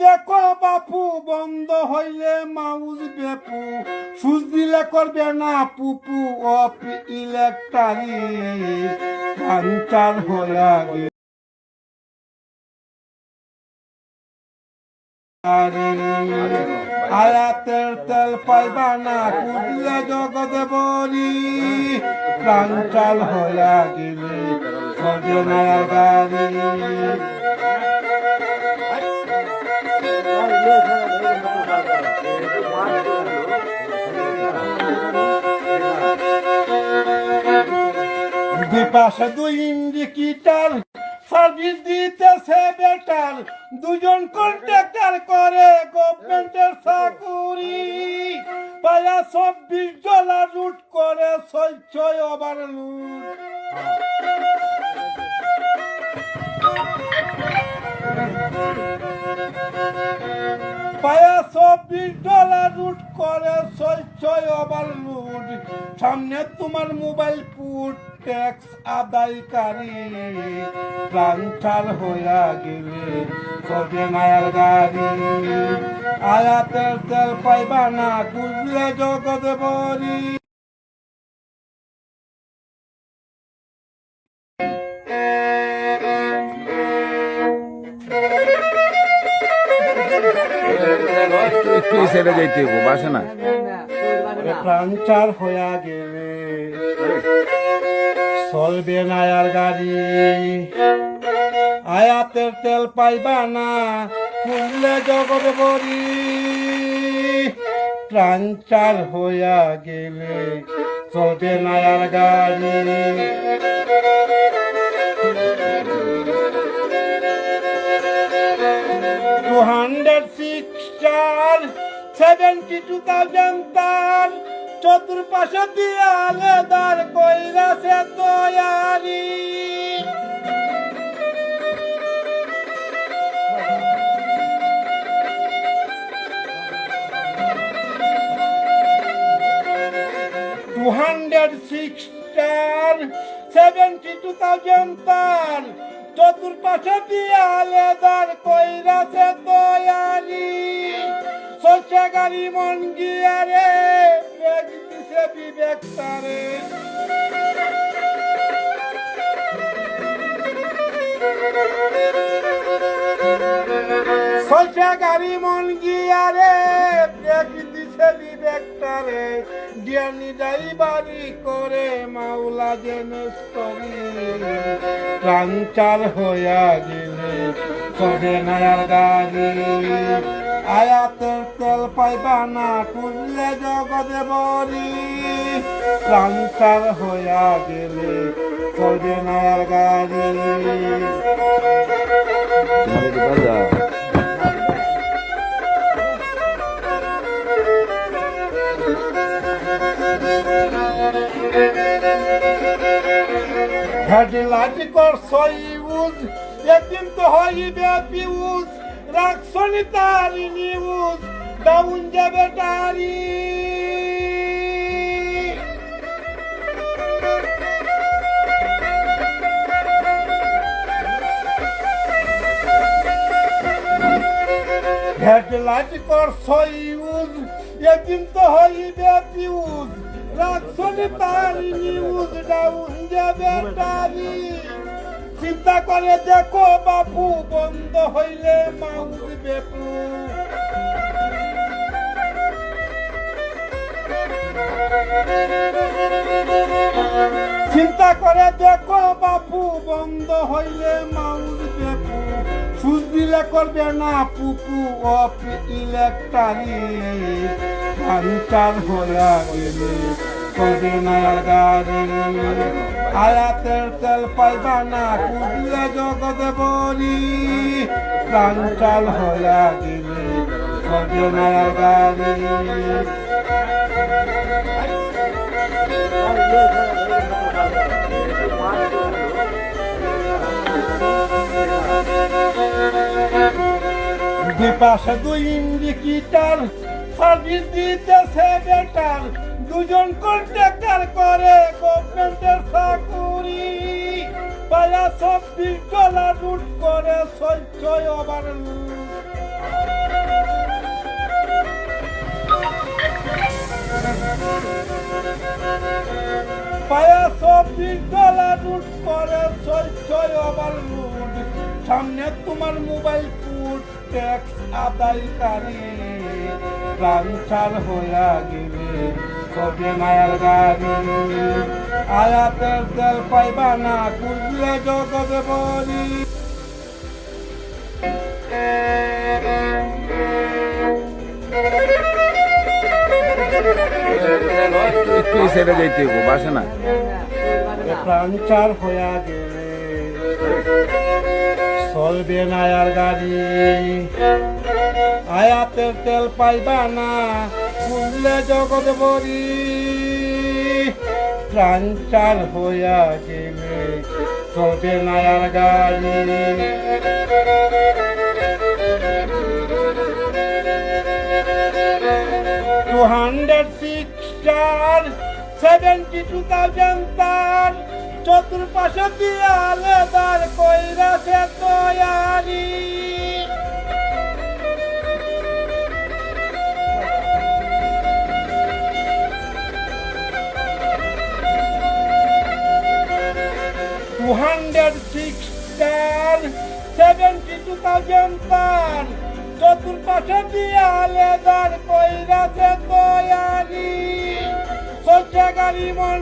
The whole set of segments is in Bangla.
দেখো বাপু, বন্ধ হইলে মাউজ বেপু। সুজ দিলে করবে না পুপু, অফ ইলেকট্রারি পাঞ্চার গে আয়াতের তেল পাইবা না কুদলে জগতে বলি। প্রাঞ্চাল হইয়া গেলে সজনার গাড়ি। পাশে দুই ইন্ডিকেটার সার্ভিস দিতেছে বেটার দুজন কন্ট্রাক্টর করে গভর্নমেন্টের চাকুরি। পায়া চব্বিশ ডলার রুট করে ছয় ওভার লুট চব্বিশ ডলার রুট সামনে তোমার মোবাইল পুট ট্যাক্স আদায়কারী। প্রাঞ্চাল হইয়া গেলে কবে মায়ার গাড়ি। আয়াতের তেল পাইবা না, বুঝলে জগতে সাইডে যাইতে হইব, বাসে না? গেলে। চলবে না আর গাড়ি। আয়াতের তেল পাইবা না, খুললে জগৎ বরি প্রাঞ্চাল হইয়া গেলে চলবে না আর গাড়ি। সেভেন্টি টু থাউজেন্ড তার চতুর্পাশে দিয়ালে দার কইরাছে তয়ারি two hundred six star seventy two thousand তার চতুর্পাশে দিয়ালে দার কইরাছে তয়ারি সচ্চা মন গিয়ারে দিছে বিবেক তারে। সচ্চা গাড়ি মন গিয়ারে ব্রেক দিছে বিবেক তারে। জ্ঞানী ড্রাইভারি করে, মাওলা জেনেস করি প্রাঞ্চার হইয়া গেলে চলে নায়ার গাড়ি। আয়াতের তেল পাইবা না খুঁজলে জগতে বলি প্রাঞ্চার হইয়া গেলে চলে নায়ার গাড়ি। হেডলাইট করছ ইউজ একদিন তো হইবে পিউজ। রাখছনি তারি নিউজ ডাউন যাবে টারি হেডলাইট করছ ইউজ একদিন তো হইবে পিউজ। রাখছনি তারি নিউজ ডাউন যাবে টারি চিন্তা করে দেখো বাপু, বন্ধ হইলে মাউস বেপু। চিন্তা করে দেখো বাপু, বন্ধ হইলে মাউস বেপু। সুজ দিলে করবে না পুপু, অফ ইলেকট্রারি পাঞ্চার হইয়া গেলে। আয়াতের তেল পাইবা না কুদলে জগতে বলি গেলে করবে না আর গাড়ি দুই পাশে দুই ইন্ডিকেটার সার্ভিস দিতেছে বেটার। দুজন কন্ট্রাক্টর করে গভর্নমেন্টের চাকুরি। পায়া চব্বিশ ডলার লুট করে সঞ্চয় আবার পায়া চব্বিশ ডলার লুট করে সঞ্চয় আবার লুট সামনে তোমার মোবাইল ফুট ট্যাক্স আদায়কারী। প্রাণ হয়ে গেলে কবে মায়ার গাড়ি আয়াতের তেল পাইবা না খুঁজলে জগতে বলি। একটু সেটা যাইতে হইব বাসে না? প্রাঞ্চার হইয়া গেলে চলবে না আর গাড়ি আয়াতের তেল পাইবা না খুললে জগৎ বরি প্রাঞ্চার হইয়া গেলে চলবে না আর গাড়ি। Two hundred six star seventy two thousand তার চতুর্পাশে দিয়ালে তার কইরা সে তৈয়ারি। থাউজেন্ড তার চতুর্পাশে দিয়ালে তার কইরা সে তৈয়ারি সজ্জা গাড়ি মন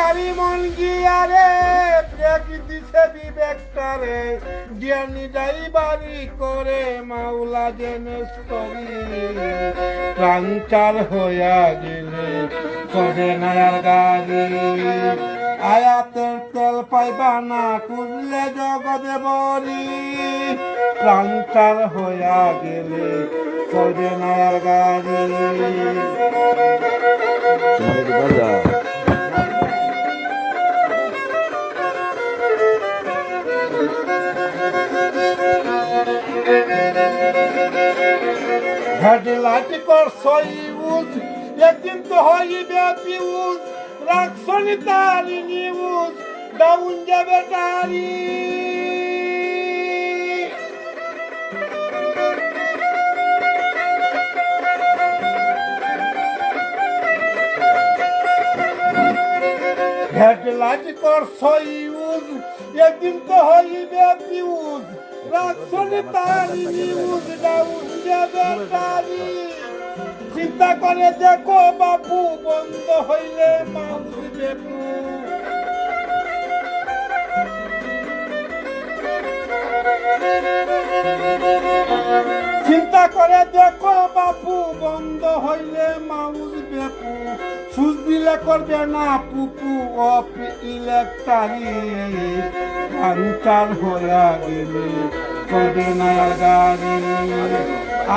গাড়ি মন গিয়ারে ব্রেক দিছে বিবেক তারে, জ্ঞানী ড্রাইভারি করে মাওলা জেনেস করি। প্রাঞ্চার হইয়া গেলে চলে নায়ার গাড়ি। আয়াতের তেল পাইবা না, খুঁজলে জগতে বলি প্রাঞ্চার হইয়া গেলে চলে নায়ার গাড়ি। হেডলাইট করছ ইউজ একদিন তো হইবে পিউজ রাখছনি তারি নিউজ, ডাউন যাবে তারি। হেডলাইট করছ ইউজ একদিন তো হইবে পিউজ রাখছনি তারি নিউজ চিন্তা করে দেখো বাবু বন্ধ হইলে চিন্তা করে দেখো বাপু, বন্ধ হইলে মাউস বেপু। সুচ দিলে করবে না পুপু, অফ ইলেকট্রারি পাঞ্চার হইয়া গেলে।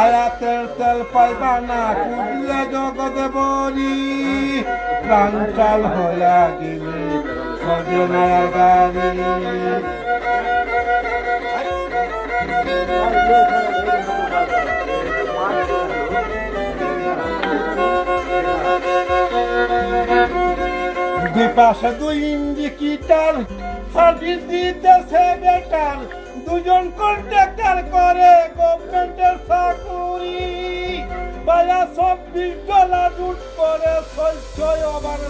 আয়াতের তেল পাইবা না, কুদলে জগতে বলি পাঞ্চাল হইয়া গেলে আর গাড়ি দুই পাশে দুই ইন্ডিকেটার সার্ভিস দিতেছে বেটার। দুজন কন্ট্রাক্টর করে গভর্নমেন্টের চাকুরি। বায়া চব্বিশ ডলার রুট করে ছয় ছয় ওভার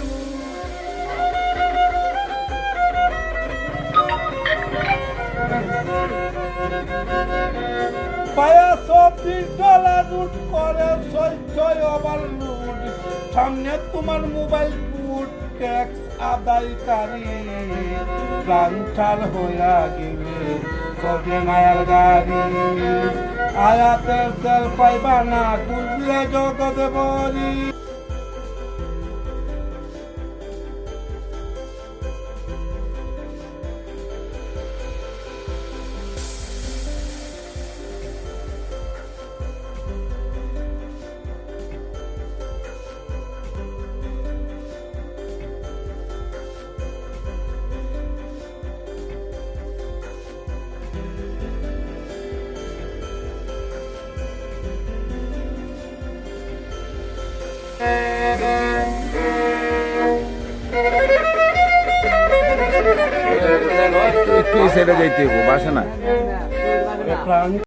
পায়া চব্বিশ ডলার রুট করে ছয় ছয় ওভার লুট সামনে তোমার মোবাইল ফুট ট্যাক্স আদায়কারী। প্রাঞ্চার হইয়া গেলে কবে মায়ার গাড়ি আয়াতের তেল পাইবা না বুঝলে জগতে বলি বাসে না?